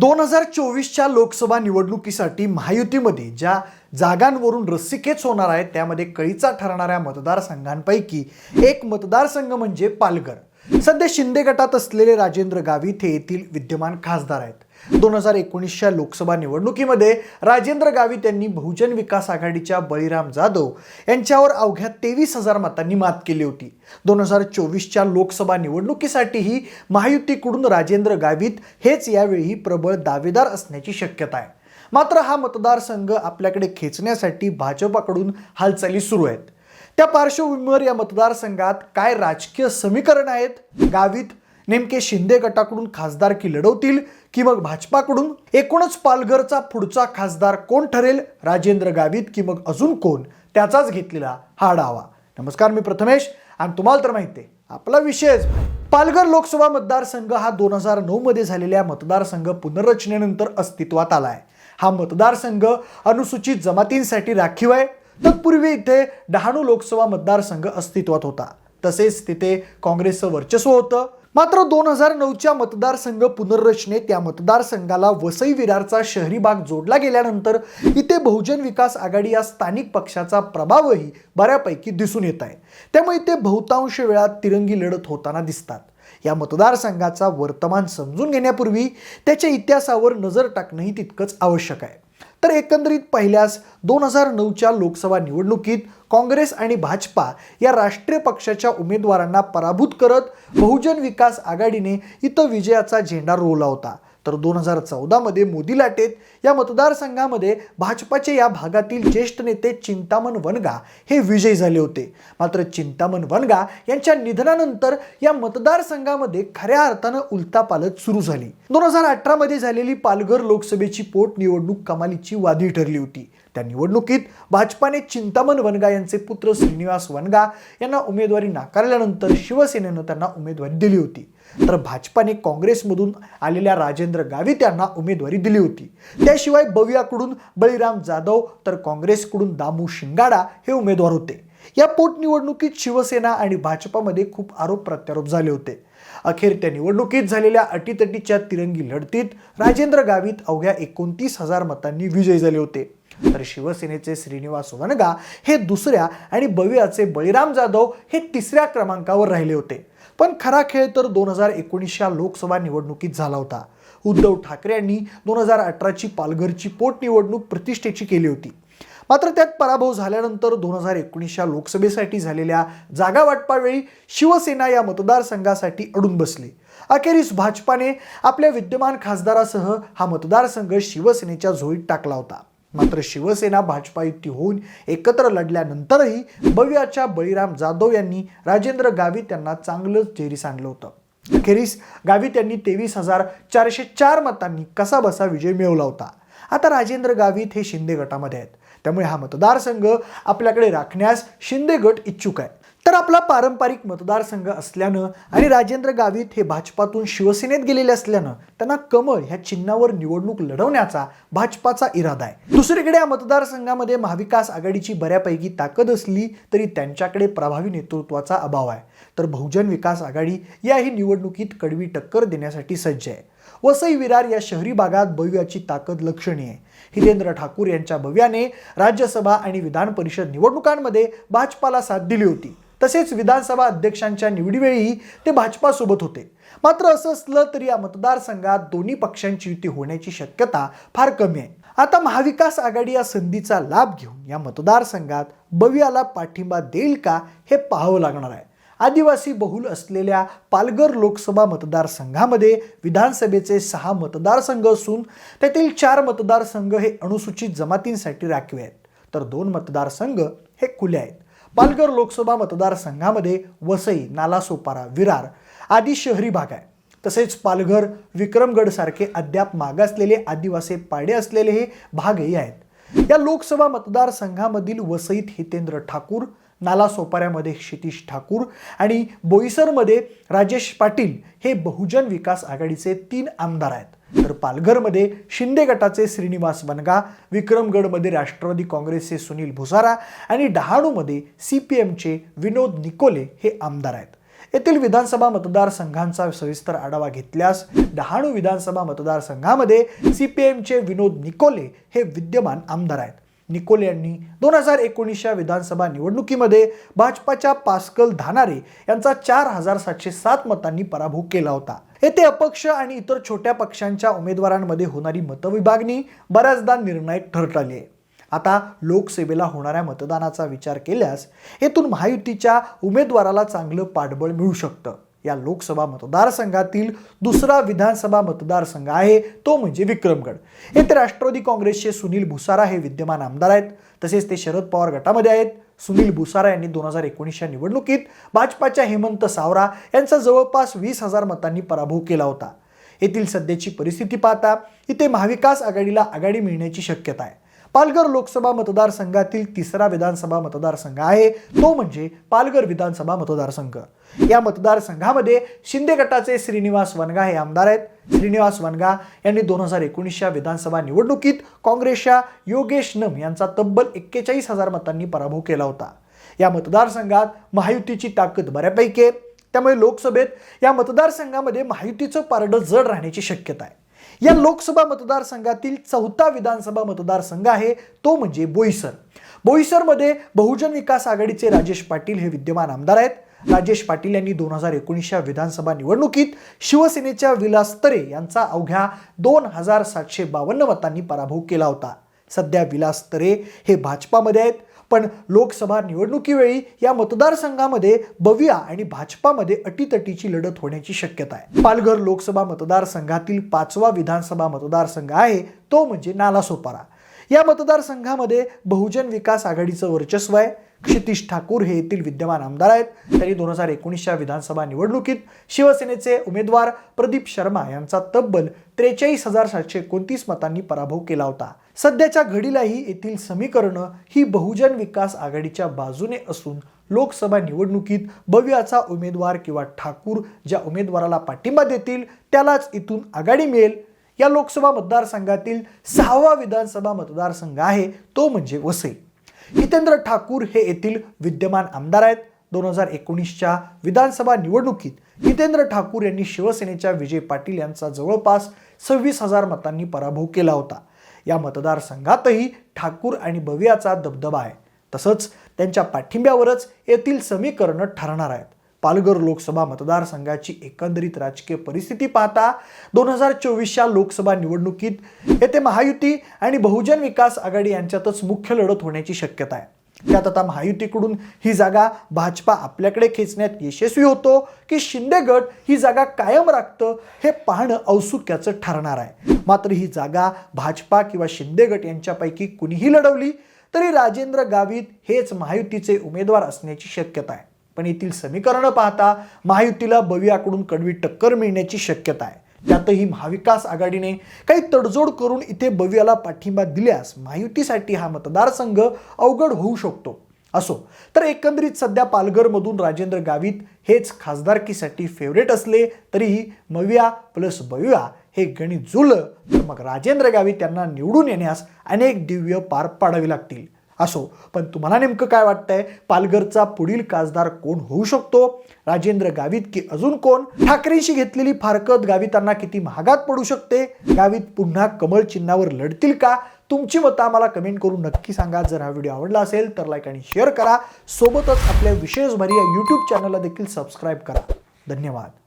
दोन हजार चोवीसच्या लोकसभा निवडणुकीसाठी महायुतीमध्ये ज्या जागांवरून रस्सीखेच होणार आहेत त्यामध्ये कळीचा ठरणाऱ्या मतदारसंघांपैकी एक मतदारसंघ म्हणजे पालघर. सध्या शिंदे गटात असलेले राजेंद्र गावित हे येथील विद्यमान खासदार आहेत. दोन हजार एकोणीसच्या लोकसभा निवडणुकीमध्ये राजेंद्र गावित यांनी बहुजन विकास आघाडीच्या बळीराम जाधव यांच्यावर अवघ्या तेवीस हजार मतांनी मात केली होती. दोन हजार चोवीसच्या लोकसभा निवडणुकीसाठीही महायुतीकडून राजेंद्र गावित हेच यावेळी प्रबळ दावेदार असण्याची शक्यता आहे. मात्र हा मतदारसंघ आपल्याकडे खेचण्यासाठी भाजपाकडून हालचाली सुरू आहेत. त्या पार्श्वभूमीवर या मतदारसंघात काय राजकीय समीकरण आहेत? गावित नेमके शिंदे गटाकडून खासदारकी लढवतील की मग भाजपाकडून? एकूणच पालघरचा पुढचा खासदार कोण ठरेल? राजेंद्र गावित की मग अजून कोण? त्याचाच घेतलेला हा डावा नमस्कार मी प्रथमेश. आणि तुम्हाला तर माहिती आहे आपला विषयच पालघर लोकसभा मतदारसंघ हा दोन हजार नऊमध्ये झालेल्या मतदारसंघ पुनर्रचनेनंतर अस्तित्वात आला आहे हा मतदारसंघ अनुसूचित जमातींसाठी राखीव आहे. तत्पूर्वी इथे डहाणू लोकसभा मतदारसंघ अस्तित्वात होता. तसेच तिथे काँग्रेसचं वर्चस्व होतं. मात्र दोन हजार नऊच्या मतदारसंघ पुनर्रचनेत या मतदारसंघाला वसई विरारचा शहरी भाग जोडला गेल्यानंतर इथे बहुजन विकास आघाडी या स्थानिक पक्षाचा प्रभावही बऱ्यापैकी दिसून येत आहे. त्यामुळे इथे बहुतांश वेळा तिरंगी लढत होताना दिसतात. या मतदारसंघाचा वर्तमान समजून घेण्यापूर्वी त्याच्या इतिहासावर नजर टाकणंही तितकंच आवश्यक आहे. तर एकंदरीत पाहिल्यास दोन हजार नऊच्या लोकसभा निवडणुकीत काँग्रेस आणि भाजपा या राष्ट्रीय पक्षाच्या उमेदवारांना पराभूत करत बहुजन विकास आघाडीने इथं विजयाचा झेंडा रोवला होता. तर दोन हजार चौदामध्ये मोदी लाटेत. या मतदारसंघामध्ये भाजपाचे या भागातील ज्येष्ठ नेते चिंतामण वनगा हे विजयी झाले होते. मात्र चिंतामण वनगा यांच्या निधनानंतर या मतदारसंघामध्ये खऱ्या अर्थानं उलतापालत सुरू झाली. दोन हजार अठरामध्ये झालेली पालघर लोकसभेची पोटनिवडणूक कमालीची वादी ठरली होती. त्या निवडणुकीत भाजपाने चिंतामण वनगा यांचे पुत्र श्रीनिवास वनगा यांना उमेदवारी नाकारल्यानंतर शिवसेनेनं त्यांना उमेदवारी दिली होती. तर भाजपाने काँग्रेसमधून आलेल्या राजेंद्र गावित यांना उमेदवारी दिली होती. त्याशिवाय बवियाकडून बळीराम जाधव तर काँग्रेसकडून दामू शिंगाडा हे उमेदवार होते. या पोटनिवडणुकीत शिवसेना आणि भाजपामध्ये खूप आरोप प्रत्यारोप झाले होते. अखेर त्या निवडणुकीत झालेल्या अटीतटीच्या तिरंगी लढतीत राजेंद्र गावित अवघ्या एकोणतीस हजार मतांनी विजयी झाले होते. तर शिवसेनेचे श्रीनिवास वनगा हे दुसऱ्या आणि बवियाचे बळीराम जाधव हे तिसऱ्या क्रमांकावर राहिले होते. पण खरा खेळ तर दोन हजार एकोणीसच्या लोकसभा निवडणुकीत झाला होता. उद्धव ठाकरे यांनी दोन हजार अठराची पालघरची पोटनिवडणूक प्रतिष्ठेची केली होती. मात्र त्यात पराभव झाल्यानंतर दोन हजार एकोणीसच्या लोकसभेसाठी झालेल्या जागा वाटपावेळी शिवसेना या मतदारसंघासाठी अडून बसली. अखेरीस भाजपाने आपल्या विद्यमान खासदारासह हा मतदारसंघ शिवसेनेच्या झोळीत टाकला होता. मात्र शिवसेना भाजपा युती होऊन एकत्र लढल्यानंतरही भव्याच्या बळीराम जाधव यांनी राजेंद्र गावित यांना चांगलंच जेरीस आणलं होतं. अखेरीस गावित यांनी तेवीस हजार चारशे चार मतांनी कसा बसा विजय मिळवला होता. आता राजेंद्र गावित हे शिंदे गटामध्ये आहेत. त्यामुळे हा मतदारसंघ आपल्याकडे राखण्यास शिंदे गट इच्छुक आहे. तर आपला पारंपरिक मतदारसंघ असल्यानं आणि राजेंद्र गावित हे भाजपातून शिवसेनेत गेलेले असल्यानं त्यांना कमळ ह्या चिन्हावर निवडणूक लढवण्याचा भाजपाचा इरादा आहे. दुसरीकडे या मतदारसंघामध्ये महाविकास आघाडीची बऱ्यापैकी ताकद असली तरी त्यांच्याकडे प्रभावी नेतृत्वाचा अभाव आहे. तर बहुजन विकास आघाडी याही निवडणुकीत कडवी टक्कर देण्यासाठी सज्ज आहे. वसई विरार या शहरी भागात भव्याची ताकद लक्षणीय आहे. हितेंद्र ठाकूर यांच्या भव्याने राज्यसभा आणि विधान परिषद निवडणुकांमध्ये भाजपाला साथ दिली होती. तसेच विधानसभा अध्यक्षांच्या निवडीवेळीही ते भाजपासोबत होते. मात्र असं असलं तरी या मतदारसंघात दोन्ही पक्षांची युती होण्याची शक्यता फार कमी आहे. आता महाविकास आघाडी या संधीचा लाभ घेऊन या मतदारसंघात बवियाला पाठिंबा देईल का हे पाहावं लागणार आहे. आदिवासी बहुल असलेल्या पालघर लोकसभा मतदारसंघामध्ये विधानसभेचे सहा मतदारसंघ असून त्यातील चार मतदारसंघ हे अनुसूचित जमातींसाठी राखीव आहेत. तर दोन मतदारसंघ हे खुले आहेत. पालघर लोकसभा मतदारसंघामध्ये वसई नालासोपारा विरार आदी शहरी भाग आहे तसेच पालघर विक्रमगडसारखे अद्याप मागासलेले आदिवासी पाडे असलेले हे भागही आहेत. या लोकसभा मतदारसंघामधील वसईत हितेंद्र ठाकूर नालासोपाऱ्यामध्ये क्षितिश ठाकूर आणि बोईसरमध्ये राजेश पाटील हे बहुजन विकास आघाडीचे तीन आमदार आहेत. तर पालघरमध्ये शिंदे गटाचे श्रीनिवास बनगा विक्रमगडमध्ये राष्ट्रवादी काँग्रेसचे सुनील भुसारा आणि डहाणूमध्ये सी पी एमचे विनोद निकोले हे आमदार आहेत. येथील विधानसभा मतदारसंघांचा सविस्तर आढावा घेतल्यास डहाणू विधानसभा मतदारसंघामध्ये सी पी एमचे विनोद निकोले हे विद्यमान आमदार आहेत. निकोल यांनी दोन हजार एकोणीसच्या विधानसभा निवडणुकीमध्ये भाजपाच्या पास्कल धानारे यांचा चार हजार सातशे सात मतांनी पराभव केला होता. येथे अपक्ष आणि इतर छोट्या पक्षांच्या उमेदवारांमध्ये होणारी मतविभागणी बऱ्याचदा निर्णायक ठरली. आहे आता लोकसेवेला होणाऱ्या मतदानाचा विचार केल्यास येथून महायुतीच्या उमेदवाराला चांगलं पाठबळ मिळू शकतं. या लोकसभा मतदारसंघातील दुसरा विधानसभा मतदारसंघ आहे तो म्हणजे विक्रमगड. येथे राष्ट्रवादी काँग्रेसचे सुनील भुसारा हे विद्यमान आमदार आहेत. तसेच ते शरद पवार गटामध्ये आहेत. सुनील भुसारा यांनी दोन हजार एकोणीसच्या निवडणुकीत भाजपाच्या हेमंत सावरा यांचा जवळपास वीस हजार मतांनी पराभव केला होता. येथील सध्याची परिस्थिती पाहता इथे महाविकास आघाडीला आघाडी मिळण्याची शक्यता आहे. पालघर लोकसभा मतदारसंघातील तिसरा विधानसभा मतदारसंघ आहे. तो म्हणजे पालघर विधानसभा मतदारसंघ. या मतदारसंघामध्ये शिंदे गटाचे श्रीनिवास वनगा हे आमदार आहेत. श्रीनिवास वनगा यांनी दोन हजार एकोणीसच्या विधानसभा निवडणुकीत काँग्रेसच्या योगेश नम यांचा तब्बल एक्केचाळीस हजार मतांनी पराभव केला होता. या मतदारसंघात महायुतीची ताकद बऱ्यापैकी आहे. त्यामुळे लोकसभेत या मतदारसंघामध्ये महायुतीचं पारडं जड राहण्याची शक्यता आहे. या लोकसभा मतदारसंघातील चौथा विधानसभा मतदारसंघ आहे तो म्हणजे बोईसर. बोईसरमध्ये बहुजन विकास आघाडीचे राजेश पाटील हे विद्यमान आमदार आहेत. राजेश पाटील यांनी दोन हजार एकोणीसच्या विधानसभा निवडणुकीत शिवसेनेच्या विलास तरे यांचा अवघ्या दोन हजार सातशे बावन्न मतांनी पराभव केला होता. सध्या विलास तरे हे भाजपामध्ये आहेत. पण लोकसभा निवडणुकीवेळी या मतदारसंघामध्ये बविया आणि भाजपामध्ये अटीतटीची लढत होण्याची शक्यता आहे. पालघर लोकसभा मतदारसंघातील पाचवा विधानसभा मतदारसंघ आहे तो म्हणजे नालासोपारा. या मतदारसंघामध्ये बहुजन विकास आघाडीचं वर्चस्व आहे. क्षितिश ठाकूर हे येथील विद्यमान आमदार आहेत. त्यांनी दोन हजार एकोणीसच्या विधानसभा निवडणुकीत शिवसेनेचे उमेदवार प्रदीप शर्मा यांचा तब्बल त्रेचाळीस हजार सातशे एकोणतीस मतांनी पराभव केला होता. सध्याच्या घडीलाही येथील समीकरणं ही बहुजन विकास आघाडीच्या बाजूने असून लोकसभा निवडणुकीत भव्याचा उमेदवार किंवा ठाकूर ज्या उमेदवाराला पाठिंबा देतील त्यालाच इथून आघाडी मिळेल. या लोकसभा मतदारसंघातील सहावा विधानसभा मतदारसंघ आहे तो म्हणजे वसई. हितेंद्र ठाकूर हे येथील विद्यमान आमदार आहेत. दोन हजार एकोणीसच्या विधानसभा निवडणुकीत हितेंद्र ठाकूर यांनी शिवसेनेच्या विजय पाटील यांचा जवळपास सव्वीस हजार मतांनी पराभव केला होता. या मतदारसंघातही ठाकूर आणि बवियाचा दबदबा आहे. तसंच त्यांच्या पाठिंब्यावरच येथील समीकरणं ठरणार आहेत. पालघर लोकसभा मतदारसंघाची एकंदरीत राजकीय परिस्थिती पाहता दोन हजार चोवीसच्या लोकसभा निवडणुकीत येथे महायुती आणि बहुजन विकास आघाडी यांच्यातच मुख्य लढत होण्याची शक्यता आहे. त्यात आता महायुतीकडून ही जागा भाजपा आपल्याकडे खेचण्यात यशस्वी होतो की शिंदे गट ही जागा कायम राखतं हे पाहणं औत्सुक्याचं ठरणार आहे. मात्र ही जागा भाजपा किंवा शिंदे गट यांच्यापैकी कुणीही लढवली तरी राजेंद्र गावित हेच महायुतीचे उमेदवार असण्याची शक्यता आहे. पण येथील समीकरणं पाहता महायुतीला बवियाकडून कडवी टक्कर मिळण्याची शक्यता आहे. त्यातही महाविकास आघाडीने काही तडजोड करून इथे बवियाला पाठिंबा दिल्यास महायुतीसाठी हा मतदारसंघ अवघड होऊ शकतो. असो तर एकंदरीत सध्या पालघरमधून राजेंद्र गावित हेच खासदारकीसाठी फेवरेट असले तरीही मविया प्लस बविया हे गणित जुळलं तर मग राजेंद्र गावित यांना निवडून येण्यास अनेक दिव्य पार पाडावी लागतील. असो. पण तुम्हाला नेमकं काय वाटतंय? पालघरचा पुढील खासदार कोण होऊ शकतो? राजेंद्र गावित की अजून कोण? ठाकरेंशी घेतलेली फारकत गावितांना किती महागात पडू शकते? गावित पुन्हा कमळ चिन्हावर लढतील का? तुमची मतं आम्हाला कमेंट करून नक्की सांगा. जर हा व्हिडिओ आवडला असेल तर लाईक आणि शेअर करा. सोबतच आपल्या विशेष भरी या यूट्यूब चॅनलला देखील सबस्क्राईब करा. धन्यवाद.